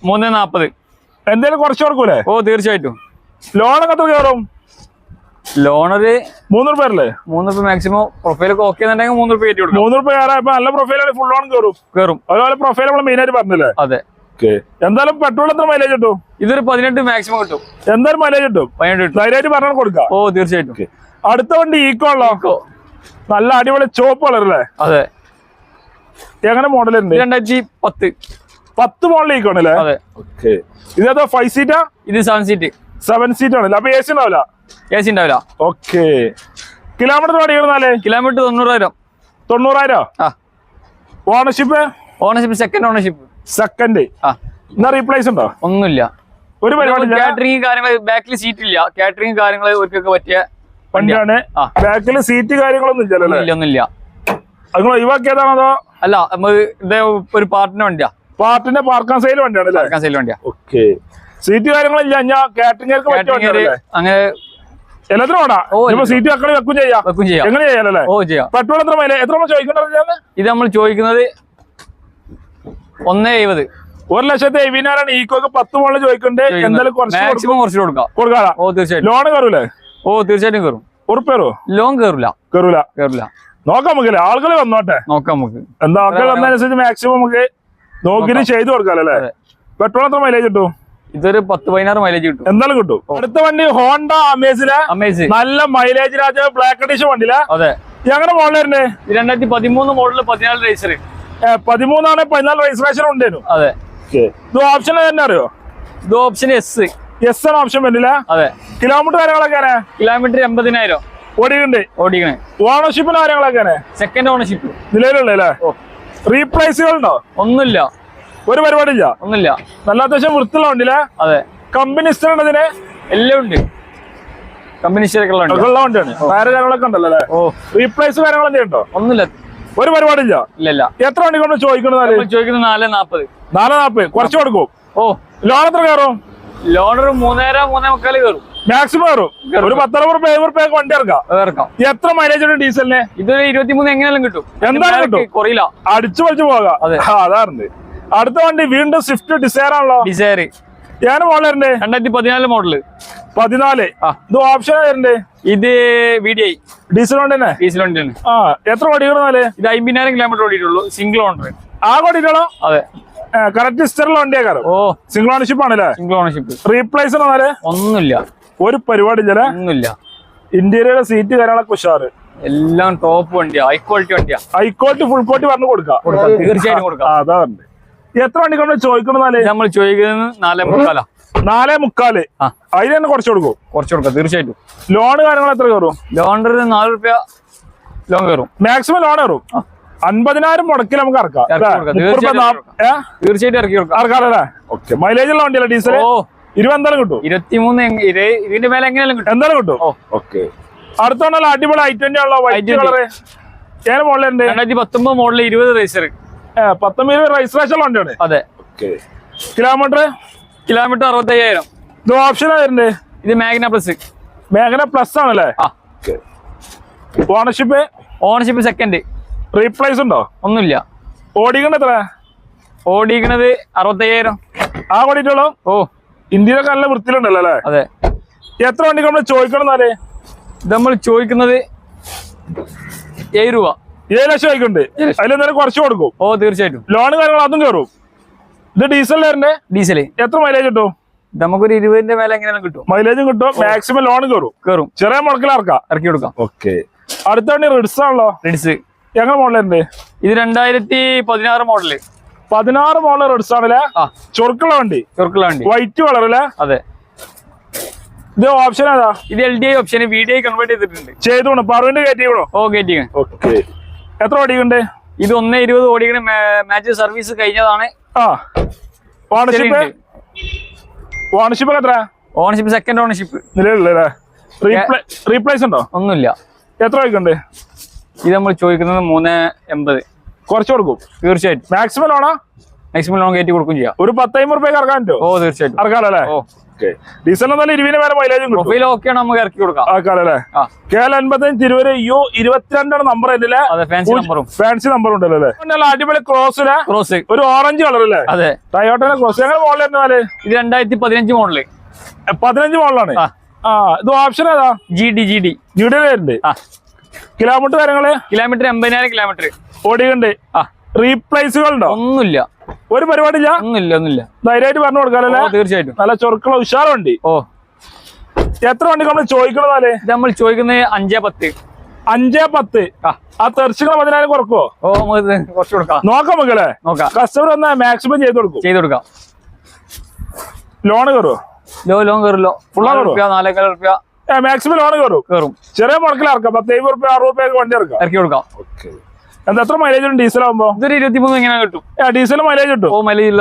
മൂന്ന് നാപ്പത്. എന്തേലും കുറച്ച് കൊടുക്കൂലേ? ഓ തീർച്ചയായിട്ടും. ലോണൊക്കെ എത്ര കയറും ലോണൊരു മൂന്ന് റുപ്യ അല്ലേ മൂന്ന് റുപ്യ മാക്സിമം പ്രൊഫൈലൊക്കെ ഓക്കെ എന്നുണ്ടെങ്കിൽ മൂന്ന് രൂപ കയറ്റി കൊടുക്കാം മൂന്ന് റുപ്യ നല്ല പ്രൊഫൈലാണ് ഫുൾ ലോൺ കയറും കയറും അതുപോലെ പ്രൊഫൈൽ നമ്മൾ മെയിൻ ആയിട്ട് പറഞ്ഞില്ലേ? അതെ. ഓക്കെ. എന്തായാലും പെട്രോൾ എത്ര മൈലേജ് കിട്ടും? ഇതൊരു പതിനെട്ട് മാക്സിമം കിട്ടും. എന്തായാലും മൈലേജ് കിട്ടും? പതിനെട്ട് ധൈര്യമായിട്ട് പറഞ്ഞു കൊടുക്കാം ഓ തീർച്ചയായിട്ടും. അടുത്ത വണ്ടി ഈക്കോ ഉള്ളോ. നല്ല അടിപൊളി ചോപ്പ് കളറല്ലേ അതെ. എങ്ങനെ മോഡൽ ഉണ്ട്? ഇത് രണ്ടായിരത്തി പത്ത്. പത്ത് മോഡൽ ഈക്കോ ആണല്ലേ? അതെ. ഓക്കെ. ഇതേതോ ഫൈവ് സീറ്റാ ഇത് സെവൻ സീറ്റ് സെവൻ സീറ്റ് ആണല്ലേ. അപ്പൊ എ സി ഉണ്ടാവില്ല? എ സി ഉണ്ടാവില്ല. ഓക്കെ. കിലോമീറ്റർ അടിയിരുന്നാലേ കിലോമീറ്റർ തൊണ്ണൂറായിരം. തൊണ്ണൂറായിരം? Ownership ownership second ownership second എന്നാ റീപ്ലേസ് ഉണ്ടോ? ഒന്നുമില്ല. ഒരു പരിപാടി കാറ്ററിംഗ് കാര്യങ്ങൾ ബാക്കിൽ സീറ്റ് ഇല്ല. കാറ്ററിംഗ് കാര്യങ്ങൾ ഇവർക്കൊക്കെ പറ്റിയ വണ്ടിയാണ് ബാക്കിൽ സീറ്റ് കാര്യങ്ങളൊന്നും ഇല്ലല്ലോ ഒന്നുമില്ല. അത് ഒഴിവാക്കിയതാണോ അതോ? അല്ല ഇത് ഒരു പാർട്ടിന്റെ വണ്ടിയാ. പാർട്ടിന്റെ പാർക്കാൻ സൈഡ് വണ്ടിയാണ് പാർക്കാൻ സൈഡ് വണ്ടിയാ. ഓക്കെ സീറ്റ് കാര്യങ്ങളില്ല. ഞാൻ കാറ്ററിംഗർക്ക് അങ്ങനെ എല്ലാത്തിനും ഓടാ സീറ്റ് വെക്കണേ വെക്കും ചെയ്യാം. വെക്കും ചെയ്യാം. എങ്ങനെ ചെയ്യാലല്ലേ? ഓ ചെയ്യാം. പെട്രോൾ എത്ര എത്ര ചോദിക്കണ്ടത്? ഇത് നമ്മൾ ചോദിക്കുന്നത് ഒന്ന് എഴുപത്. ഒരു ലക്ഷത്തി എഴുപതിനായിരം ഈക്കോക്ക് പത്ത് മോളിൽ ചോദിക്കണ്ടേ എന്തായാലും കുറച്ച് മാക്സിമം കുറച്ച് കൊടുക്കാം. ഓ തീർച്ചയായിട്ടും. ലോൺ കയറൂലേ? ഓ തീർച്ചയായിട്ടും കയറും. ഉറപ്പേറോ? ലോൺ കയറില്ല കയറൂല. കയറില്ല നോക്കാം നമുക്ക് ആളുകൾ വന്നോട്ടെ. നോക്കാം നമുക്ക്. എന്താ ആൾക്കാർ വന്നതനുസരിച്ച് മാക്സിമം നമുക്ക് നോക്കിയിട്ട് ചെയ്ത് കൊടുക്കാം അല്ലേ? പെട്രോൾ എത്ര മൈലേജ് കിട്ടും? ഇതൊരു പത്ത് പതിനാറ് മൈലേജ് കിട്ടും. എന്തായാലും കിട്ടും. അടുത്ത വണ്ടി ഹോണ്ട അമേസിലെ അമേസ്. നല്ല മൈലേജ് രാജ ബ്ലാക്ക് എഡിഷൻ വണ്ടിയിലെ. അതെ. ഞങ്ങളുടെ മോഡൽ രണ്ടായിരത്തി പതിമൂന്ന് മോഡൽ പതിനാല് റേസർ പതിമൂന്നാണ് പതിനാല് രജിസ്ട്രേഷൻ ഉണ്ടേനു. അതെ. ഇത് ഓപ്ഷൻ തന്നെ അറിയോ? ഇത് ഓപ്ഷൻ എസ് എസ് ആണ് ഓപ്ഷൻ വണ്ടിയില്ല അതെ. കിലോമീറ്റർ കാര്യങ്ങളൊക്കെ കിലോമീറ്റർ എൺപതിനായിരം. ഓടിക്കണ്ട് ഓടിക്കണേ. ഓണർഷിപ്പിന് കാര്യങ്ങളൊക്കെ സെക്കൻഡ് ഓണർഷിപ്പ് നിലവിലുള്ള അല്ലേ? ഓ. റീപ്ലേസുകൾ ഉണ്ടോ ഒന്നുമില്ല. ഒരു പരിപാടി ഇല്ല ഒന്നുമില്ല. നല്ല അത്യാവശ്യം വൃത്തിയുള്ള വണ്ടിയില്ല? അതെ. കമ്പനി ഇഷ്ടം ഇതിന്? എല്ലാം ഉണ്ട്. കമ്പനി ഷെയറുള്ള ഉണ്ട് ഉള്ള വണ്ടിയാണ്. ടയർ കാര്യങ്ങളൊക്കെ ഉണ്ടല്ലോ അല്ലേ? ഓ. റീപ്ലേസ് കാര്യങ്ങളെന്തെങ്കിലും ഉണ്ടോ? ഒന്നുമില്ല. ഒരു പരിപാടി ഇല്ല എത്ര വണ്ടി കൊണ്ട് ചോദിക്കുന്നത് ചോദിക്കുന്നത് നാല് നാപ്പത്. നാല് നാപ്പത്. കുറച്ച് കൊടുക്കും. ഓ. ലോൺ എത്ര കയറും? ലോൺ ഒരു മൂന്നേര മൂന്നേ മുക്കാൽ കയറും. മാക്സിമം കയറും. ഒരു പത്തറുപത് റുപ്യ എഴുപത് റുപ്യ വണ്ടി ഇറക്കാം. ഇറക്കാം. എത്ര മൈലേജ് ഉണ്ട് ഡീസലിന്? ഇതൊരു ഇരുപത്തിമൂന്ന് എങ്ങനെയാലും കിട്ടും. എന്തായാലും കിട്ടും. കുറയില്ല. അടിച്ചു പൊളിച്ചു പോകാം. അതാറുണ്ട് അടുത്ത വണ്ടി വീണ്ടും സ്വിഫ്റ്റ് ഡിസയർ ആണല്ലോ. ഡിസയർ ഞാൻ വരണ്ടേ? രണ്ടായിരത്തി പതിനാല് മോഡൽ പതിനാല്. ഇത് ഓപ്ഷൻ വരണ്ടേ? ഇത് വി ഡി ഐ ഡീസൽ വണ്ടി തന്നെ? ഡീസൽ വണ്ടിയാണ് ആ എത്ര ഓടിക്കണമെന്നാൽ ഇത് അമ്പതിനായിരം കിലോമീറ്റർ ഓടിയിട്ടുള്ളൂ സിംഗിൾ ഓണർ ആ ഓടിക്കണോ അതെ. കറക്റ്റ് ഹിസ്റ്ററിൽ വണ്ടിയാ ഓ. സിംഗിൾ ഓണർഷിപ്പ് ആണല്ലേ? സിംഗിൾ ഓണർഷിപ്പ് റീപ്ലേസ് ആണോ ഒന്നുമില്ല. ഒരു പരിപാടി ഇല്ല ഒന്നുമില്ല. ഇന്റീരിയർ സീറ്റ് കാര്യങ്ങളൊക്കെ ഉഷാറ്. എല്ലാം ടോപ്പ് വണ്ടിയാ. ഹൈ ക്വാളിറ്റി വണ്ടിയാ. ഹൈക്കോർട്ട് ഫുൾ ക്വാളിറ്റി പറഞ്ഞു കൊടുക്കാം. തീർച്ചയായിട്ടും കൊടുക്കാം. അതാ എത്ര വണ്ടി നമ്മൾ ചോദിക്കണമെന്നാൽ നമ്മൾ ചോദിക്കുന്നത് നാലേ മുക്കാലാ. നാലേ മുക്കാൽ. അതിന് തന്നെ കുറച്ച് കൊടുക്കും. കുറച്ച് കൊടുക്കാം തീർച്ചയായിട്ടും. ലോൺ കാര്യങ്ങൾ എത്ര കയറും? ലോണ്ടർ നാല് റുപ്യ ലോൺ കയറും. മാക്സിമം ലോൺ കയറും? അൻപതിനായിരം മുടക്കി നമുക്ക് ഇറക്കാം തീർച്ചയായിട്ടും? ഇറക്കി ഇറക്കാറല്ലേ ഓക്കെ. മൈലേജ് ഉള്ള വണ്ടിയല്ലേ ഡീസൽ ഇരുപതെന്തായാലും കിട്ടും. ഇരുപത്തിമൂന്ന് മൂന്ന് ഇതിന്റെ മേലെ എങ്ങനെയാലും കിട്ടും. എന്തായാലും കിട്ടും. ഓക്കെ. അടുത്തോണ്ടല്ലോ അടിപൊളി ഐ ട്വന്റി ആണല്ലോ വൈറ്റ് I20. കളറ് ഏത് മോഡലുണ്ട് രണ്ടായിരത്തി പത്തൊമ്പത് മോഡൽ ഇരുപത് റേസർ പത്തൊമ്പത് രജിസ്ട്രേഷൻ വണ്ടി ആണ് അതെ. ഓക്കെ. കിലോമീറ്റർ കിലോമീറ്റർ അറുപത്തയ്യായിരം. ഇത് ഓപ്ഷൻ വരുന്നുണ്ട് ഇത് മാഗ്ന പ്ലസ് മേഘന പ്ലസ് ആണല്ലേ? ഓണർഷിപ്പ് ഓണർഷിപ്പ് സെക്കൻഡ് റീപ്ലേസ് ഉണ്ടോ? ഒന്നുമില്ല. ഓടിക്കണത് എത്ര? ഓടിക്കണത് അറുപത്തയ്യായിരം. ആ ഓടിയിട്ടുള്ളൂ? ഓ. ഇന്ത്യയിലൊക്കെ നല്ല വൃത്തിയിലുണ്ടല്ലോ അല്ലേ? അതെ. എത്ര വണ്ടി നമ്മൾ ചോദിക്കണം എന്നാൽ ഇത് നമ്മൾ ചോദിക്കുന്നത് ഏഴ് രൂപ. ഏഴ് ലക്ഷം ചോദിക്കുന്നുണ്ട് അതിലെന്തായാലും കുറച്ച് കൊടുക്കും. ഓ തീർച്ചയായിട്ടും. ലോൺ കാര്യങ്ങൾ അതും കയറും ഇത് ഡീസൽ വരണ്ടേ ഡീസൽ എത്ര മൈലേജ് കിട്ടും? നമുക്കൊരു ഇരുപതിന്റെ മേലെ എങ്ങനെയാണ് കിട്ടും. മൈലേജും കിട്ടും. മാക്സിമം ലോൺ കയറും കയറും ചെറിയ മുടക്കിൽ ഇറക്കാം. ഇറക്കി കൊടുക്കാം. ഓക്കെ അടുത്ത വണ്ടി റിഡ്സ് ആണല്ലോ. റിഡ്സ് ഞങ്ങൾ മോഡലുണ്ട് ഇത് രണ്ടായിരത്തി പതിനാറ് മോഡൽ പതിനാറ് മോഡൽ റിഡ്സ് ആണല്ലേ? ചുരുക്കുള്ള വണ്ടി. ചുരുക്കുള്ള വണ്ടി. വൈറ്റ് കളർ അല്ലേ? അതെ. ഇത് ഓപ്ഷൻ ഏതാ? ഇത് L D I option V D I convert ചെയ്തിട്ടുണ്ട്. ചെയ്തോണം. പറവിന്റെ കയറ്റി ഓ കയറ്റിങ് ഓക്കെ എത്ര ഓടിയുണ്ട് ഇത് ഒന്ന് ഇരുപത് ഓടിക്കണ മാച്ച് സർവീസ് കഴിഞ്ഞതാണ്. ആ. ഓണർഷിപ്പ് ഓണർഷിപ്പ് എത്ര ഓണർഷിപ്പ് സെക്കൻഡ് ഓണർഷിപ്പ് നിലവിലല്ലേ റീപ്ലേസ് ഉണ്ടോ? ഒന്നുമില്ല. എത്ര ഓടിക്കുണ്ട് ഇത് നമ്മൾ ചോദിക്കുന്നത് മൂന്ന് എൺപത്. കുറച്ച് കൊടുക്കും. തീർച്ചയായിട്ടും. മാക്സിമം ലോണാ മാക്സിമം ലോൺ കയറ്റി കൊടുക്കും ചെയ്യാം. ഒരു പത്തൈമ്പത് റുപ്യ ഇറക്കാൻ പറ്റുമോ ഓ തീർച്ചയായിട്ടും. ഇറക്കാലല്ലേ ഓ. ഡീസൽ എന്നാലും ഇരുപതിന് വരെ മൈലേജും പ്രൊഫൈൽ ഓക്കെയാണ് നമുക്ക് ഇറക്കി കൊടുക്കാം. കെ എൽ അൻപത്തഞ്ച് ഇരുപത് യു ഇരുപത്തിരണ്ടാണ് നമ്പർ അതിലെ ഫാൻസി നമ്പറും ഫാൻസി നമ്പർ ഉണ്ടല്ലോ അല്ലേ? നല്ല അടിപൊളി ക്രോസിൽ ക്രോസ് ഒരു ഓറഞ്ച് കളർ അല്ലേ അതെ. ടയോട്ടയുടെ ക്രോസ് ഞങ്ങൾ മോഡൽ എന്നാൽ ഇത് രണ്ടായിരത്തി പതിനഞ്ച് മോഡൽ പതിനഞ്ച് മോഡലാണ് ആ. ആ ഇത് ഓപ്ഷൻ ഏതാ? G D G D G D വരുന്നുണ്ട് കിലോമീറ്റർ കാര്യങ്ങൾ? കിലോമീറ്റർ എൺപതിനായിരം കിലോമീറ്റർ ഓടിയുണ്ട് ആ. റീപ്ലേസുകൾ ഉണ്ടോ ഒന്നുമില്ല. ഒരു പരിപാടിയില്ല. ഒന്നുമില്ല ഒന്നുമില്ല. ധൈര്യമായിട്ട് പറഞ്ഞു കൊടുക്കാനല്ലേ ഓ തീർച്ചയായിട്ടും. നല്ല ചൊറുക്കുള്ള ഉഷാറുണ്ട്. ഓ. എത്ര വണ്ടി നമ്മൾ ചോദിക്കണതാലേ നമ്മൾ ചോദിക്കുന്നത് അഞ്ചേ പത്ത്. അഞ്ചേ പത്ത്. ആ. തെർച്ചികൾ പതിനായിരം കുറക്കോ? ഓ കുറച്ച് കൊടുക്കാം. നോക്കാം മക്കളെ. നോക്കാം. കസ്റ്റമർ ഒന്ന് മാക്സിമം ചെയ്ത് കൊടുക്കും. ചെയ്ത് കൊടുക്കാം. ലോൺ കയറുമോ ലോ ലോൺ ആ കയറുവോ? റുപ്യ നാലേക്കാൽ റുപ്യ. മാക്സിമം ലോൺ കയറും. കയറും. ചെറിയ മുടക്കിലിറക്കാം പത്ത് അമ്പത് റുപ്യ അറുപത് റുപ്യ വണ്ടി ഇറക്കാം. ഇറക്കി കൊടുക്കാം. എന്താ എത്ര മൈലേജ് ഉണ്ട് ഡീസൽ ആകുമ്പോ ഇതൊരു ഇരുപത്തിമൂന്ന് എങ്ങനെ കിട്ടും. ഡീസൽ മൈലേജ് കിട്ടും.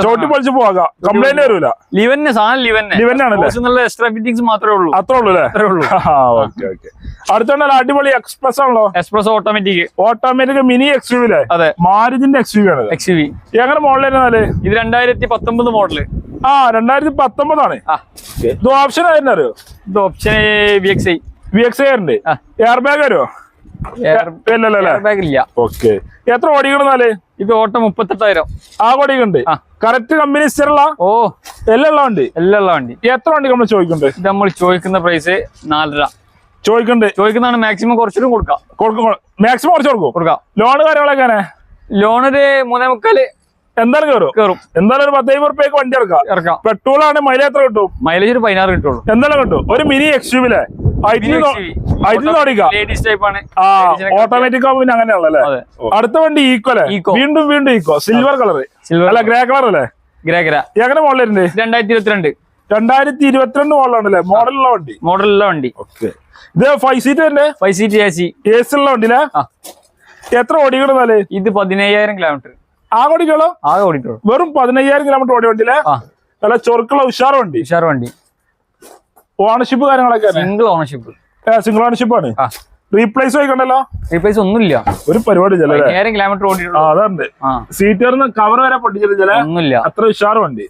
ചോട്ടി പൊളിച്ച് പോകാം. കംപ്ലൈന്റ് വരൂല. ലിവന്നെ സാധനം ആണല്ലേ? എന്നുള്ള എക്സ്ട്രാ ഫിറ്റിംഗ്സ് മാത്രമേ ഉള്ളൂ. അത്രേ ഉള്ളൂ അല്ലേ? അത്രേ ഉള്ളൂ. ഓക്കെ ഓക്കെ അടുത്തുണ്ടല്ലോ അടിപൊളി എക്സ്പ്രസ് ആണല്ലോ. Express automatic automatic mini X U അല്ലേ അതെ. മാരുതിന്റെ എക്സ് യു ആണ് എക്സ് യു എങ്ങനെ മോഡൽ വരുന്നാൽ ഇത് രണ്ടായിരത്തി പത്തൊമ്പത് മോഡൽ ആ രണ്ടായിരത്തി പത്തൊമ്പതാണ് ഇത് ഓപ്ഷൻ ആയിരുന്നു ഇത് option V X I V X ഉണ്ട് ആയിരുന്നു. എയർ ബാഗ് വരുമോ ഓക്കെ. എത്ര ഓടിക്കണെന്നാൽ ഇത് ഓട്ടം മുപ്പത്തെട്ടായിരം. ആ ഓടിക്കുന്നുണ്ട് ആ. കറക്റ്റ് കമ്പനി സ്ഥിരമുള്ള? ഓ. എല്ലാം വണ്ടി? എല്ലാം ഉള്ള വണ്ടി. എത്ര വണ്ടി നമ്മൾ ചോദിക്കുന്നുണ്ട് ഇത് നമ്മൾ ചോദിക്കുന്ന പ്രൈസ് നാലര. ചോദിക്കുന്നുണ്ട് ചോദിക്കുന്നതാണ് മാക്സിമം കുറച്ചും കൊടുക്കാം. കൊടുക്കും മാക്സിമം കുറച്ച് കൊടുക്കും? കൊടുക്കാം. ലോൺ കാര്യങ്ങളൊക്കെ ലോൺ ഒരു മൂന്നേ മുക്കാൽ എന്തായാലും കയറും കയറും എന്തായാലും ഒരു പത്തൈമ്പത് റുപ്യക്ക് വണ്ടി ഇറക്കാം ഇറക്കാം. പെട്രോൾ ആണ് മൈലേജ് എത്ര കിട്ടും? മൈലേജ് ഒരു പതിനാറ് കിട്ടുള്ളൂ. എന്തായാലും കിട്ടും. ഒരു മിനി ഓടിക്കാം ലേഡീസ് ടൈപ്പ് ആണ്. ഓട്ടോമാറ്റിക് ആവുമ്പോൾ പിന്നെ അങ്ങനെയാണല്ലേ അടുത്ത വണ്ടി ഈക്കോ. വീണ്ടും വീണ്ടും ഈക്കോ സിൽവർ കളർ സിൽവർ അല്ല ഗ്രേ കളർ അല്ലേ? ഗ്രേ ഗ്രാ എങ്ങനെ മോഡൽ മോഡലുണ്ട് രണ്ടായിരത്തി ഇരുപത്തിരണ്ട് രണ്ടായിരത്തി ഇരുപത്തിരണ്ട് മോഡൽ ഉള്ള വണ്ടി. മോഡൽ ഉള്ള വണ്ടി. ഓക്കെ ഇത് ഫൈവ് സീറ്റ് തന്നെ five seat A C A C ഉള്ള വണ്ടിയിലെ? എത്ര ഓടിക്കണെന്നാൽ ഇത് പതിനയ്യായിരം കിലോമീറ്റർ ആ ഓടിക്കോളൂ? ആകെ ഓടിക്കോളൂ. വെറും പതിനയ്യായിരം കിലോമീറ്റർ ഓടി വണ്ടിയിലെ? നല്ല ചൊറുക്കുള്ള ഉഷാർ വണ്ടി. ഉഷാർ വണ്ടി. ഓണർഷിപ്പ് കാര്യങ്ങളൊക്കെ സിംഗിൾ ഓണർഷിപ്പ് സിംഗിൾ ഓണർഷിപ്പ് ആണ്. റീപ്ലേസ് ആയിക്കണ്ടല്ലോ റീപ്ലേസ് ഒന്നുമില്ല. ഒരു പരിപാടി പതിനായിരം കിലോമീറ്റർ ഓടിയിട്ടുള്ളൂ. അതുണ്ട് കവർ വരെ പൊട്ടിച്ചിട്ട് ചില ഒന്നുമില്ല. അത്ര ഉഷാർ വണ്ടി.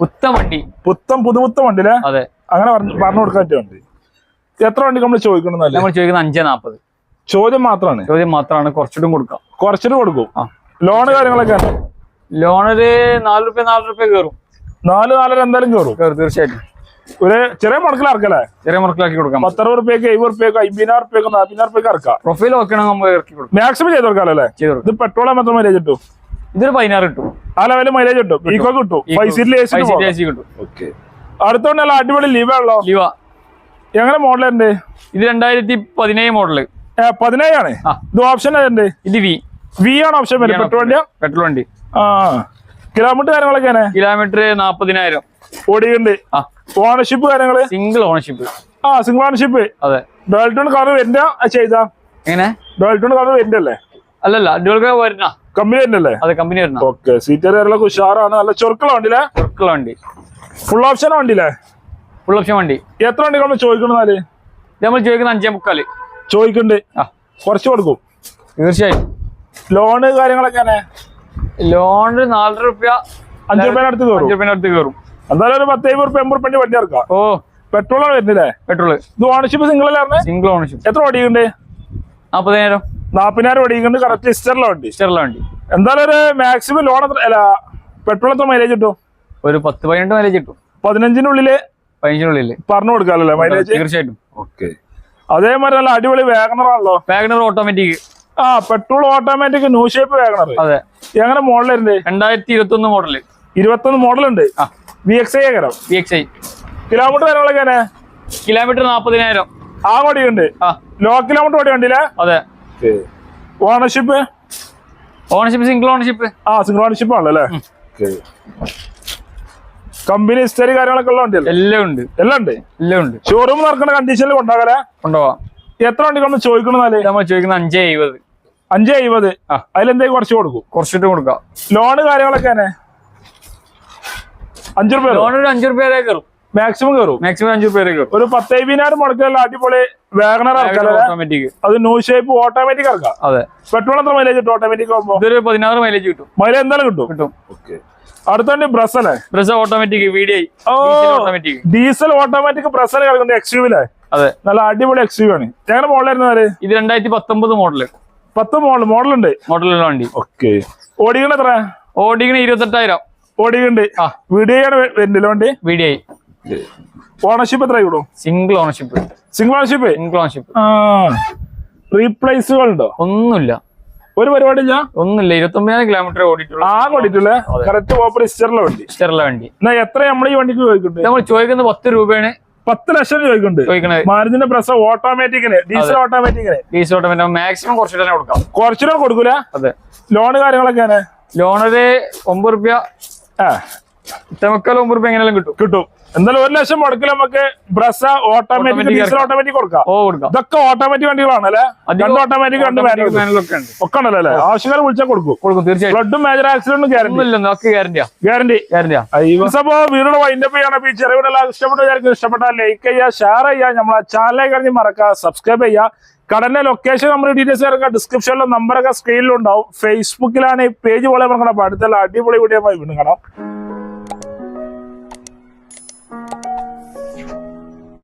പുത്തൻ വണ്ടി. പുത്തം പുതുമുത്ത വണ്ടി അതെ. അങ്ങനെ പറഞ്ഞു പറഞ്ഞു കൊടുക്കാൻ പറ്റിയ വണ്ടി. എത്ര വണ്ടി നമ്മൾ ചോദിക്കണമെന്നല്ല നമ്മൾ ചോദിക്കുന്നത് അഞ്ചേ നാപ്പത്. ചോദ്യം മാത്രമാണ്. ചോദ്യം മാത്രമാണ്. കുറച്ചിട്ടും കൊടുക്കാം. കുറച്ചിട്ട് കൊടുക്കും. ലോൺ കാര്യങ്ങളൊക്കെ. ലോൺ ഒരു നാല് റുപ്യ നാല് റുപ്യ കയറും. നാല് നാലര എന്തായാലും കേറും കയറും തീർച്ചയായിട്ടും. ഒരു ചെറിയ മുടക്കിൽ ഇറക്കല്ലേ? ചെറിയ മുറക്കിലാക്കി കൊടുക്കാം. പത്തറുപത് റുപ്യക്ക് എഴുപത് റുപ്യക്ക് അമ്പതിനായിരം റുപ്യക്ക് നാൽപ്പതിനായിരം റുപ്യക്ക് ഇറക്കാം. പ്രൊഫൈൽ ഒക്കെ നമ്മൾ ഇറക്കി കൊടുക്കും. മാക്സിമം ചെയ്ത് കൊടുക്കാം അല്ലേ? ചെയ്ത് കൊടുക്കാം. ഇത് പെട്രോൾ മാത്രം മൈലേജ് കിട്ടും? ഇതൊരു പതിനാറ് കിട്ടും. ആ ലെവലിൽ മൈലേജ് കിട്ടും. ഈക്കോ കിട്ടും. ഫൈവ് സീറ്റിൽ എ സി കിട്ടും. ഓക്കെ അടുത്തോണ്ടല്ല അടിപൊളി ലിവ ഉള്ളോ? ലിവ എങ്ങനെ മോഡലുണ്ട് ഇത് രണ്ടായിരത്തി പതിനേഴ് മോഡൽ പതിനേഴാണ്. ഇത് ഓപ്ഷൻ ഉണ്ട് ഇത് വി വി ആണ് ഓപ്ഷൻ വരുന്നത്. പെട്രോൾ വണ്ടിയാ? പെട്രോൾ വണ്ടി. ആ. കിലോമീറ്റർ കാര്യങ്ങളൊക്കെ കിലോമീറ്റർ നാപ്പതിനായിരം. ഓടിയുണ്ട് ആ. ഓണർഷിപ്പ് കാര്യങ്ങൾ? സിംഗിൾ ഓണർഷിപ്പ് ആ സിംഗിൾ ഓണർഷിപ്പ് അതെ. ഡോൾട്ടോൺ കാർ വരുന്ന ചെയ്താ? എങ്ങനെ? ഡോൾട്ടൺ കാർ വരുന്നല്ലേ അല്ലല്ല ഡ്യുവൽ വരുന്ന. കമ്പനി വരുന്നല്ലേ അതെ കമ്പനി വരുന്ന. ഓക്കെ സീറ്റർ കാര്യങ്ങളൊക്കെ ഉഷാറാണ്. നല്ല ചൊറുക്കുള്ള വണ്ടിയില്ലേ? ചൊർക്കള വണ്ടി. ഫുൾ ഓപ്ഷൻ വണ്ടിയില്ലേ? ഫുൾ ഓപ്ഷൻ വണ്ടി. എത്ര വണ്ടി നമ്മൾ ചോദിക്കണമെന്നാൽ ഇത് നമ്മൾ ചോദിക്കുന്ന അഞ്ചേ മുക്കാൽ. ചോദിക്കണ്ട്. ആ. കുറച്ച് കൊടുക്കും. തീർച്ചയായും. ലോണ് കാര്യങ്ങളൊക്കെ ലോണ് നാലര റുപ്യ. അഞ്ചു രൂപ അടുത്ത് കയറും. അഞ്ചു റുപ്യ അടുത്ത് കയറും. എന്തായാലും ഒരു പത്ത് എഴുപത് റുപ്യ എൺപത് റുപ്യ വണ്ടി ഇറക്കാം. ഓ. പെട്രോൾ ആണ് വരുന്നില്ലേ? പെട്രോൾ ഇത് ഓണർഷിപ്പ് സിംഗിൾ അല്ലേ സിംഗിൾ ഓണർഷിപ്പ് എത്ര ഓടിയുണ്ട് നാപ്പതിനായിരം. നാപ്പതിനായിരം ഓടിക്കുന്നുണ്ട് കറക്റ്റ് ഇസ്റ്ററിലെ വണ്ടി. ഇഷ്ടമുള്ള വണ്ടി. എന്തായാലും ഒരു മാക്സിമം ലോൺ എത്ര അല്ല പെട്രോൾ എത്ര മൈലേജ് കിട്ടും? ഒരു പത്ത് പതിനെട്ട് മൈലേജ് കിട്ടും. പതിനഞ്ചിനുള്ളിൽ? പതിനഞ്ചിനുള്ളിൽ പറഞ്ഞു കൊടുക്കാമല്ലോ മൈലേജ് തീർച്ചയായിട്ടും. ഓക്കെ അതേമാതിരി നല്ല അടിപൊളി വേഗണറാണല്ലോ ആണല്ലോ. വാഗണർ ഓട്ടോമാറ്റിക് ആ petrol automatic new shape WagonR അതെ. എങ്ങനെ മോഡലുണ്ട് രണ്ടായിരത്തി ഇരുപത്തി ഒന്ന് മോഡൽ ഇരുപത്തൊന്ന് മോഡൽ ഉണ്ട്. ആ. വി എക്സ് ഐ കരം വി എക്സ് ഐ കിലോമീറ്റർ കാര്യങ്ങളൊക്കെ എങ്ങനെ? കിലോമീറ്റർ നാപ്പതിനായിരം. ആ ഓടിയുണ്ട് ഉണ്ട് ലോ കിലോമീറ്റർ വടി ഉണ്ടല്ലേ അതെ. ഓണർഷിപ്പ് ഓണർഷിപ്പ് സിംഗിൾ ഓണർഷിപ്പ് ആ സിംഗിൾ ഓണർഷിപ്പ് ആണല്ലേ കമ്പനി ഹിസ്റ്ററി കാര്യങ്ങളൊക്കെ ഉള്ള വണ്ടിയല്ലേ എല്ലാം ഉണ്ട്. എല്ലാം ഉണ്ട്? എല്ലാം ഉണ്ട്. ഷോറൂം നടക്കുന്ന കണ്ടീഷനിൽ കൊണ്ടാകലേ കൊണ്ടുപോവാം. എത്ര വണ്ടി കൊണ്ട് ചോദിക്കണമെന്നാൽ നമ്മൾ ചോദിക്കുന്നത് അഞ്ചേ എഴുപത് അഞ്ചേ എഴുപത് അതിലെന്തെങ്കിലും കുറച്ച് കൊടുക്കും. കുറച്ചിട്ട് കൊടുക്കാം. ലോണ് കാര്യങ്ങളൊക്കെ തന്നെ അഞ്ചു രൂപ ലോൺ ഒരു അഞ്ചു കയറും. മാക്സിമം കയറും. മാക്സിമം അഞ്ചു പേര് കയറും. ഒരു പത്തേവിനായിരം മുടക്കുള്ള അടിപൊളി വേഗണർ ഓട്ടോമാറ്റിക് അത് ന്യൂ ഷേപ്പ് ഓട്ടോമാറ്റിക് ഇറക്കാം. അതെ. പെട്രോൾ എത്ര മൈലേജ് കിട്ടും ഓട്ടോമാറ്റിക് ഇതൊരു പതിനാറ് മൈലേജ് കിട്ടും. മൈലേജ് എന്തായാലും കിട്ടും. കിട്ടും. ഓക്കെ അടുത്ത വണ്ടി ബ്രസ് അല്ലേ? ഓട്ടോമാറ്റിക് വീഡിയോ ഓ ഓട്ടോമാറ്റിക് ഡീസൽ ഓട്ടോമാറ്റിക് ബ്രസ് ആണ് കിടക്കുന്നത് എക്സ് യുവിലെ അതെ. നല്ല അടിപൊളി എക്സ് യു ആണ് എങ്ങനെ മോഡലായിരുന്നാൽ ഇത് രണ്ടായിരത്തി പത്തൊമ്പത് മോഡൽ പത്ത് മോഡൽ മോഡലുണ്ട് മോഡലുള്ള വണ്ടി. ഓക്കെ ഓടിക്കണ എത്ര? ഓടിക്കണ ഇരുപത്തെട്ടായിരം. ഓടിക്കണ്ട് ആ. വീഡിയോ വരുന്നില്ല വണ്ടി? വീഡിയോ. ഓണർഷിപ്പ് എത്ര കൂടും? Single ownership single ownership single ownership ആ. റീപ്ലേസുകൾ ഉണ്ടോ ഒന്നുമില്ല. ഒരു പരിപാടിയില്ല? ഒന്നുമില്ല. ഇരുപത്തൊമ്പതിനായിരം കിലോമീറ്റർ ഓടിയിട്ടുള്ള. ആ ഓടിയിട്ടുള്ള? കറക്റ്റ് ഓപ്പർ ഇസ്റ്ററിലെ വണ്ടി. ഇസ്റ്ററിലെ വണ്ടി. എന്നാ എത്ര നമ്മൾ ഈ വണ്ടിക്ക് ചോദിക്കുന്നുണ്ട് നമ്മൾ ചോദിക്കുന്നത് പത്ത് രൂപയാണ്. പത്ത് ലക്ഷം ചോദിക്കുന്നുണ്ട്. മാരുതിന്റെ പ്രസ ഓട്ടോമാറ്റിക്കിന് ഡീസൽ ഓട്ടോമാറ്റിക്കിന് ഡീസൽ ഓട്ടോമാറ്റിക് മാക്സിമം കുറച്ചിട്ട് തന്നെ കൊടുക്കാം. കുറച്ചുകൂടെ കൊടുക്കൂല? അതെ. ലോണ് കാര്യങ്ങളൊക്കെയാണ് ലോണൊരു ഒമ്പത് റുപ്യ ആ. തെമക്കാൽ ഒമ്പത് രൂപ എങ്ങനെയാലും കിട്ടും. കിട്ടും. എന്തായാലും ഒരു ലക്ഷം മുടക്കിൽ നമുക്ക് ബ്രസ ഓട്ടോമാറ്റിക് ഡീസൽ. ഓട്ടോമാറ്റിക് കൊടുക്കാം. ഓ കൊടുക്കാം. ഇതൊക്കെ ഓട്ടോമാറ്റിക് വണ്ടികളാണ് അല്ലേ? രണ്ട് ഓട്ടോമാറ്റിക് രണ്ട് മാനുവൽ മാനുവലൊക്കെ ഉണ്ട് ഒക്കെ ഉണ്ടല്ലോ അല്ലേ ആവശ്യക്കാർ വിളിച്ചാൽ കൊടുക്കും. കൊടുക്കും തീർച്ചയായിട്ടും ബ്ലഡും മേജർ ആക്സിഡന്റും ഗ്യാരണ്ടി നമുക്ക് ഗ്യാരണ്ടിയാ ഗ്യാരണ്ടി ഗ്യാരണ്ടിയാ അപ്പൊ വീടുള്ള വൈൻഡപ്പ് ചെയ്യണം. ഈ ചെറിയ ഇഷ്ടപ്പെട്ട വിചാരിക്കും. ഇഷ്ടപ്പെട്ടാൽ ലൈക്ക് ചെയ്യുക ഷെയർ ചെയ്യുക. നമ്മളെ ചാനലിലേക്ക് മറക്കുക സബ്സ്ക്രൈബ് ചെയ്യുക. കടന്റെ ലൊക്കേഷൻ നമ്മുടെ ഡീറ്റെയിൽസ് ഇറങ്ങുക ഡിസ്ക്രിപ്ഷനിലും നമ്പറൊക്കെ സ്ക്രീനിലുണ്ടാവും ഫേസ്ബുക്കിലാണ് ഈ പേജ് പോലെ ഇറങ്ങണം അടുത്തുള്ള അടിപൊളി വീഡിയോ വീണ്ടും കാണാം.